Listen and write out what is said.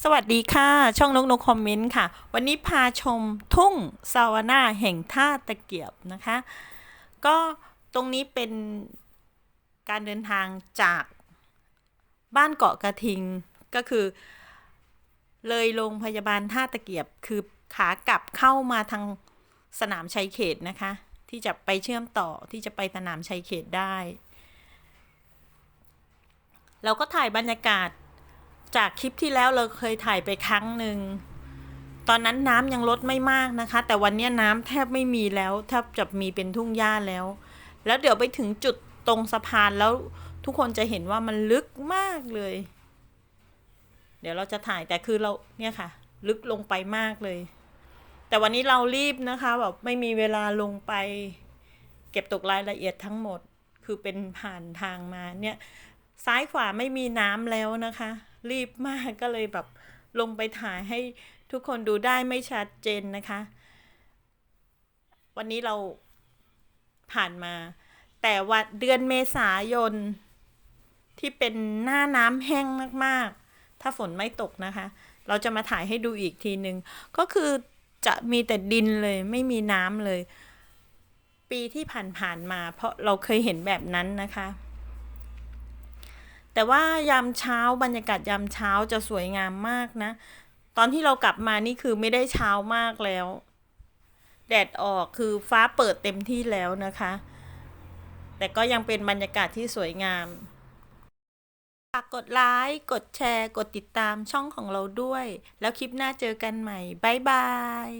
สวัสดีค่ะ ช่องนกนกคอมเมนต์ค่ะ วันนี้พาชมทุ่งซาวน่าแห่งท่าตะเกียบนะคะ ก็ตรงนี้เป็นการเดินทางจากบ้านเกาะกระทิงก็คือ เลยโรงพยาบาลท่าตะเกียบคือขากลับเข้ามาทางสนามชัยเขตนะคะ ที่จะไปเชื่อมต่อที่จะไปสนามชัยเขตได้ เราก็ถ่ายบรรยากาศ จากคลิปที่แล้วเราเคยถ่ายไปครั้งหนึ่ง ตอนนั้นน้ำยังลดไม่มากนะคะ แต่วันนี้น้ำแทบไม่มีแล้วแทบจะมีเป็นทุ่งหญ้าแล้ว แล้วเดี๋ยวไปถึงจุดตรงสะพานแล้วทุกคนจะเห็นว่ามันลึกมากเลย เดี๋ยวเราจะถ่ายแต่คือเราเนี่ยค่ะ ลึกลงไปมากเลย แต่วันนี้เรารีบนะคะแบบไม่มีเวลาลงไป เก็บตกรายละเอียดทั้งหมด คือเป็นผ่านทางมาเนี่ยซ้ายขวาไม่มีน้ำแล้วนะคะ รีบมากก็เลยแบบลงไปถ่ายให้ทุกคนดูได้ไม่ชัดเจนนะคะ วันนี้เราผ่านมา แต่ว่าเดือนเมษายนที่เป็นหน้าน้ำแห้งมากๆ ถ้าฝนไม่ตกนะคะ เราจะมาถ่ายให้ดูอีกทีหนึ่งก็คือจะมีแต่ดินเลยไม่มีน้ำเลย ปีที่ผ่านๆมา เพราะเราเคยเห็นแบบนั้นนะคะ แต่ว่ายามเช้าบรรยากาศยามเช้าจะสวยงามมากนะ ตอนที่เรากลับมานี่คือไม่ได้เช้ามากแล้ว แดดออกคือฟ้าเปิดเต็มที่แล้วนะคะ แต่ก็ยังเป็นบรรยากาศที่สวยงามฝากกดไลค์ กดแชร์ กดติดตามช่องของเราด้วย แล้วคลิปหน้าเจอกันใหม่ บ๊ายบาย